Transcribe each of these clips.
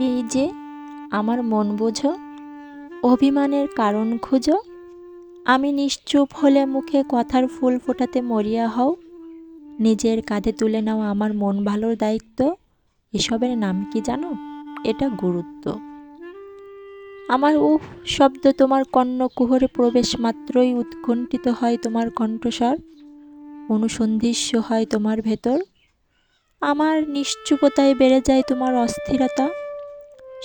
এই যে, আমার মন বোঝো, অভিমানের কারণ খুঁজো। আমি নিশ্চুপ হলে মুখে কথার ফুল ফোটাতে মরিয়া হও। নিজের কাঁধে তুলে নাও আমার মন ভালোর দায়িত্ব। এসবের নাম কি জানো? এটা গুরুত্ব। আমার উহ, শব্দ তোমার কর্ণ কুহরে প্রবেশ মাত্রই উৎকণ্ঠিত হয় তোমার কণ্ঠস্বর। অনুসন্ধিস্য হয় তোমার ভেতর। আমার নিশ্চুপতায় বেড়ে যায় তোমার অস্থিরতা।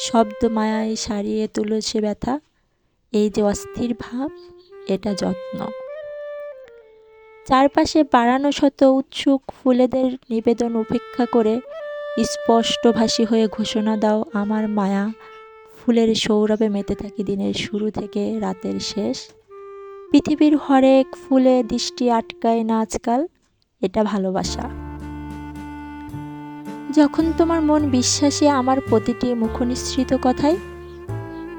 শব্দ মায়ায় সারিয়ে তুলেছে ব্যথা। এই যে অস্থির ভাব, এটা যত্ন। চারপাশে বাড়ানো শত উৎসুক ফুলেদের নিবেদন উপেক্ষা করে স্পষ্টভাষী হয়ে ঘোষণা দাও, আমার মায়া ফুলের সৌরভে মেতে থাকি দিনের শুরু থেকে রাতের শেষ। পৃথিবীর হরেক ফুলে দৃষ্টি আটকায় না আজকাল, এটা ভালোবাসা। যখন তোমার মন বিশ্বাসে আমার প্রতিটি মুখনিসৃত কথায়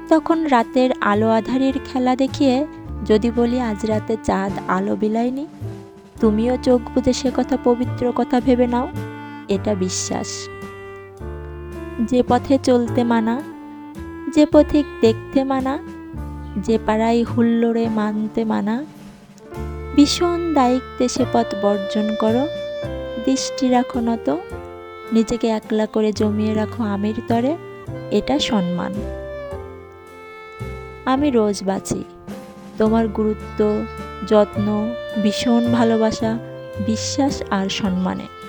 তখন রাতের আলো আধারের খেলা দেখিয়ে যদি বলি আজ রাতে চাঁদ আলো বিলায়নি, তুমিও চোখ বুঝে সে কথা পবিত্র কথা ভেবে নাও, এটা বিশ্বাস। যে পথে চলতে মানা, যে পথিক দেখতে মানা, যে পাড়ায় হুল্লোড়ে মানতে মানা, ভীষণ দায়িত্বে সে পথ বর্জন করো, দৃষ্টি রাখো নত নিজেকে একলা করে জমিয়ে রাখো আমির তরে, এটা সম্মান। আমি রোজ বাঁচি। তোমার গুরুত্ব, যত্ন, ভীষণ ভালোবাসা, বিশ্বাস আর সম্মানে।